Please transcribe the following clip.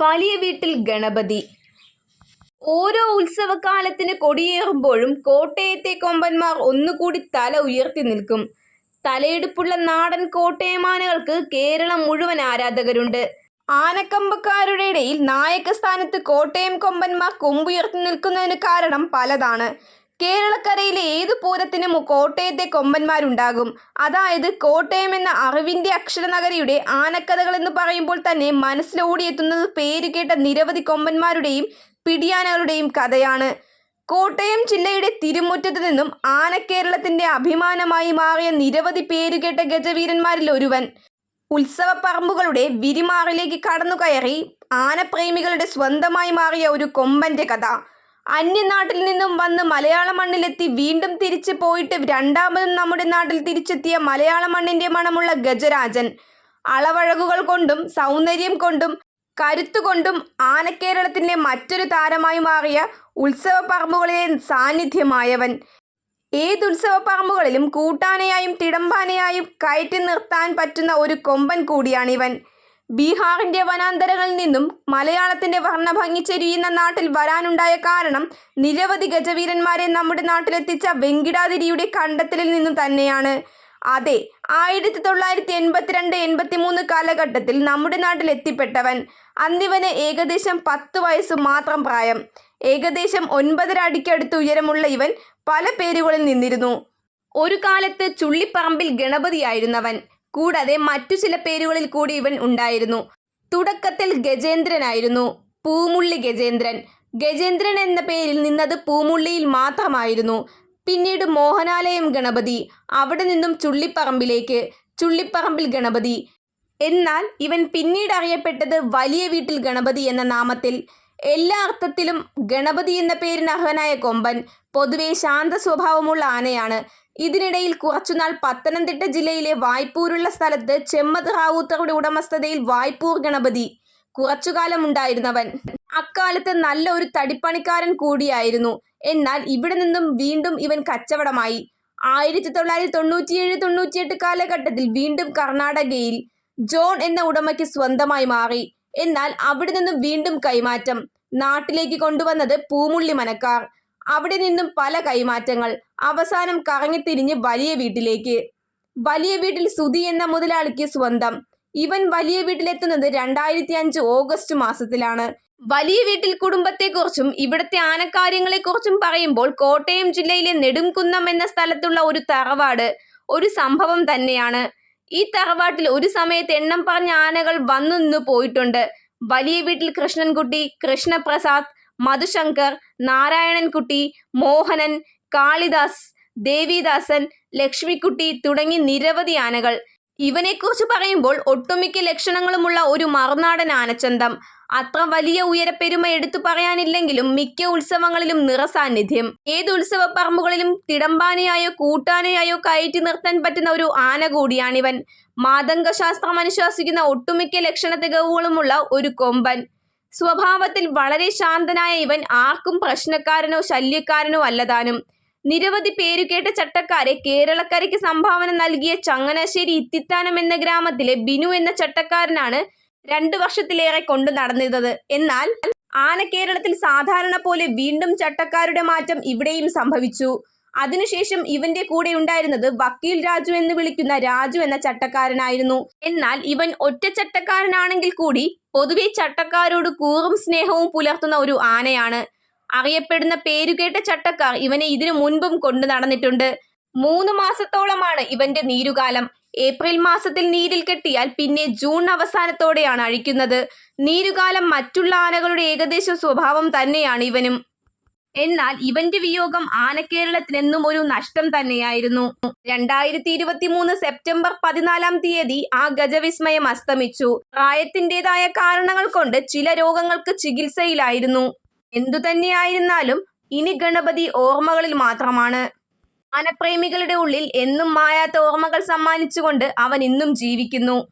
വലിയ വീട്ടിൽ ഗണപതി. ഓരോ ഉത്സവകാലത്തിന് കൊടിയേറുമ്പോഴും കോട്ടയത്തെ കൊമ്പന്മാർ ഒന്നുകൂടി തല ഉയർത്തി നിൽക്കും. തലയെടുപ്പുള്ള നാടൻ കോട്ടയമാനകൾക്ക് കേരളം മുഴുവൻ ആരാധകരുണ്ട്. ആനക്കമ്പക്കാരുടെ ഇടയിൽ നായക സ്ഥാനത്ത് കോട്ടയം കൊമ്പന്മാർ കൊമ്പുയർത്തി നിൽക്കുന്നതിന് കാരണം പലതാണ്. കേരളക്കരയിലെ ഏതു പൂരത്തിനും കോട്ടയത്തെ കൊമ്പന്മാരുണ്ടാകും. അതായത് കോട്ടയം എന്ന അറിവിന്റെ അക്ഷരനഗരിയുടെ ആനക്കഥകൾ എന്ന് പറയുമ്പോൾ തന്നെ മനസ്സിലോടിയെത്തുന്നത് പേരുകേട്ട നിരവധി കൊമ്പന്മാരുടെയും പിടിയാനകളുടെയും കഥയാണ്. കോട്ടയം ജില്ലയുടെ തിരുമുറ്റത്ത് നിന്നും ആനക്കേരളത്തിന്റെ അഭിമാനമായി മാറിയ നിരവധി പേരുകേട്ട ഗജവീരന്മാരിൽ ഒരുവൻ. ഉത്സവപ്പറമ്പുകളുടെ വിരിമാറിലേക്ക് കടന്നുകയറി ആനപ്രേമികളുടെ സ്വന്തമായി മാറിയ ഒരു കൊമ്പന്റെ കഥ. അന്യനാട്ടിൽ നിന്നും വന്ന് മലയാള മണ്ണിലെത്തി വീണ്ടും തിരിച്ചു പോയിട്ട് രണ്ടാമതും നമ്മുടെ നാട്ടിൽ തിരിച്ചെത്തിയ മലയാള മണ്ണിന്റെ മണമുള്ള ഗജരാജൻ. അളവഴകുകൾ കൊണ്ടും സൗന്ദര്യം കൊണ്ടും കരുത്തുകൊണ്ടും ആനക്കേരളത്തിന്റെ മറ്റൊരു താരമായി മാറിയ ഉത്സവ പറമ്പുകളിലെ സാന്നിധ്യമായവൻ. ഏതുത്സവ പറമ്പുകളിലും കൂട്ടാനയായും തിടമ്പാനയായും കയറ്റി നിർത്താൻ പറ്റുന്ന ഒരു കൊമ്പൻ കൂടിയാണിവൻ. ബീഹാറിന്റെ വനാന്തരങ്ങളിൽ നിന്നും മലയാളത്തിന്റെ വർണഭംഗി ചെരിയുന്ന നാട്ടിൽ വരാനുണ്ടായ കാരണം നിരവധി ഗജവീരന്മാരെ നമ്മുടെ നാട്ടിലെത്തിച്ച വെങ്കിടാതിരിയുടെ കണ്ടെത്തലിൽ നിന്നും തന്നെയാണ്. അതെ ആയിരത്തി തൊള്ളായിരത്തി എൺപത്തിരണ്ട് എൺപത്തി മൂന്ന് കാലഘട്ടത്തിൽ നമ്മുടെ നാട്ടിൽ എത്തിപ്പെട്ടവൻ. അന്നിവന് ഏകദേശം പത്ത് വയസ്സ് മാത്രം പ്രായം. ഏകദേശം ഒൻപതര അടിക്കടുത്ത് ഉയരമുള്ള ഇവൻ പല പേരുകളിൽ നിന്നിരുന്നു. ഒരു കാലത്ത് ചുള്ളിപ്പറമ്പിൽ ഗണപതിയായിരുന്നവൻ. കൂടാതെ മറ്റു ചില പേരുകളിൽ കൂടി ഇവൻ ഉണ്ടായിരുന്നു. തുടക്കത്തിൽ ഗജേന്ദ്രനായിരുന്നു. പൂമുള്ളി ഗജേന്ദ്രൻ. ഗജേന്ദ്രൻ എന്ന പേരിൽ നിന്നത് പൂമുള്ളിയിൽ മാത്രമായിരുന്നു. പിന്നീട് മോഹനാലയം ഗണപതി. അവിടെ നിന്നും ചുള്ളിപ്പറമ്പിലേക്ക്. ചുള്ളിപ്പറമ്പിൽ ഗണപതി. എന്നാൽ ഇവൻ പിന്നീട് അറിയപ്പെട്ടത് വലിയ വീട്ടിൽ ഗണപതി എന്ന നാമത്തിൽ. എല്ലാ അർത്ഥത്തിലും ഗണപതി എന്ന പേരിന് അർഹനായ കൊമ്പൻ. പൊതുവെ ശാന്ത സ്വഭാവമുള്ള ആനയാണ്. ഇതിനിടയിൽ കുറച്ചുനാൾ പത്തനംതിട്ട ജില്ലയിലെ വായ്പൂരുള്ള സ്ഥലത്ത് ചെമ്മത് റാവൂത്തറുടെ ഉടമസ്ഥതയിൽ വായ്പൂർ ഗണപതി. കുറച്ചുകാലം ഉണ്ടായിരുന്നവൻ അക്കാലത്ത് നല്ല ഒരു തടിപ്പണിക്കാരൻ കൂടിയായിരുന്നു. എന്നാൽ ഇവിടെ നിന്നും വീണ്ടും ഇവൻ കച്ചവടമായി. ആയിരത്തി തൊള്ളായിരത്തി തൊണ്ണൂറ്റിയേഴ് തൊണ്ണൂറ്റിയെട്ട് കാലഘട്ടത്തിൽ വീണ്ടും കർണാടകയിൽ ജോൺ എന്ന ഉടമയ്ക്ക് സ്വന്തമായി മാറി. എന്നാൽ അവിടെ നിന്നും വീണ്ടും കൈമാറ്റം. നാട്ടിലേക്ക് കൊണ്ടുവന്നത് പൂമുള്ളി മനക്കാർ. അവിടെ നിന്നും പല കൈമാറ്റങ്ങൾ. അവസാനം കറങ്ങിത്തിരിഞ്ഞ് വലിയ വീട്ടിലേക്ക്. വലിയ വീട്ടിൽ സുധി എന്ന മുതലാളിക്ക് സ്വന്തം. ഇവൻ വലിയ വീട്ടിലെത്തുന്നത് രണ്ടായിരത്തി അഞ്ച് ഓഗസ്റ്റ് മാസത്തിലാണ്. വലിയ വീട്ടിൽ കുടുംബത്തെക്കുറിച്ചും ഇവിടുത്തെ ആനക്കാര്യങ്ങളെക്കുറിച്ചും പറയുമ്പോൾ കോട്ടയം ജില്ലയിലെ നെടുംകുന്നം എന്ന സ്ഥലത്തുള്ള ഒരു തറവാട് ഒരു സംഭവം തന്നെയാണ്. ഈ തറവാട്ടിൽ ഒരു സമയത്ത് എണ്ണം പറഞ്ഞ ആനകൾ വന്നു നിന്ന് പോയിട്ടുണ്ട്. വലിയ വീട്ടിൽ കൃഷ്ണൻകുട്ടി കൃഷ്ണപ്രസാദ് മധുശങ്കർ നാരായണൻകുട്ടി മോഹനൻ കാളിദാസ് ദേവിദാസൻ ലക്ഷ്മിക്കുട്ടി തുടങ്ങി നിരവധി ആനകൾ. ഇവനെക്കുറിച്ച് പറയുമ്പോൾ ഒട്ടുമിക്ക ലക്ഷണങ്ങളുമുള്ള ഒരു മറുനാടൻ ആനച്ചന്തം. അത്ര വലിയ ഉയരപ്പെരുമ എടുത്തു പറയാനില്ലെങ്കിലും മിക്ക ഉത്സവങ്ങളിലും നിറസാന്നിധ്യം. ഏത് ഉത്സവ പറമ്പുകളിലും തിടമ്പാനയായോ കൂട്ടാനയായോ കയറ്റി നിർത്താൻ പറ്റുന്ന ഒരു ആന കൂടിയാണിവൻ. മാതംഗശാസ്ത്രം അനുശാസിക്കുന്ന ഒട്ടുമിക്ക ലക്ഷണ തികവുകളുമുള്ള ഒരു കൊമ്പൻ. സ്വഭാവത്തിൽ വളരെ ശാന്തനായ ഇവൻ ആർക്കും പ്രശ്നക്കാരനോ ശല്യക്കാരനോ അല്ലതാനും. നിരവധി പേരുകേട്ട ചട്ടക്കാരെ കേരളക്കരയ്ക്ക് സംഭാവന നൽകിയ ചങ്ങനാശ്ശേരി ഇത്തിത്താനം എന്ന ഗ്രാമത്തിലെ ബിനു എന്ന ചട്ടക്കാരനാണ് രണ്ടു വർഷത്തിലേറെ കൊണ്ടു നടന്നിരുന്നത്. എന്നാൽ ആന കേരളത്തിൽ സാധാരണ പോലെ വീണ്ടും ചട്ടക്കാരുടെ മാറ്റം ഇവിടെയും സംഭവിച്ചു. അതിനുശേഷം ഇവന്റെ കൂടെ ഉണ്ടായിരുന്നത് വക്കീൽ രാജു എന്ന് വിളിക്കുന്ന രാജു എന്ന ചട്ടക്കാരനായിരുന്നു. എന്നാൽ ഇവൻ ഒറ്റ ചട്ടക്കാരനാണെങ്കിൽ കൂടി പൊതുവെ ചട്ടക്കാരോട് കൂറും സ്നേഹവും പുലർത്തുന്ന ഒരു ആനയാണ്. അറിയപ്പെടുന്ന പേരുകേട്ട ചട്ടക്കാർ ഇവനെ ഇതിനു മുൻപും കൊണ്ടു നടന്നിട്ടുണ്ട്. മൂന്ന് മാസത്തോളമാണ് ഇവന്റെ നീരുകാലം. ഏപ്രിൽ മാസത്തിൽ നീരിൽ കെട്ടിയാൽ പിന്നെ ജൂൺ അവസാനത്തോടെയാണ് അഴിക്കുന്നത്. നീരുകാലം മറ്റുള്ള ആനകളുടെ ഏകദേശ സ്വഭാവം തന്നെയാണ് ഇവനും. എന്നാൽ ഇവന്റെ വിയോഗം ആനക്കേരളത്തിനെന്നും ഒരു നഷ്ടം തന്നെയായിരുന്നു. രണ്ടായിരത്തി ഇരുപത്തി മൂന്ന് സെപ്റ്റംബർ പതിനാലാം തീയതി ആ ഗജവിസ്മയം അസ്തമിച്ചു. പ്രായത്തിന്റെതായ കാരണങ്ങൾ കൊണ്ട് ചില രോഗങ്ങൾക്ക് ചികിത്സയിലായിരുന്നു. എന്തുതന്നെയായിരുന്നാലും ഇനി ഗണപതി ഓർമ്മകളിൽ മാത്രമാണ്. ആനപ്രേമികളുടെ ഉള്ളിൽ എന്നും മായാത്ത ഓർമ്മകൾ സമ്മാനിച്ചുകൊണ്ട് അവൻ ഇന്നും ജീവിക്കുന്നു.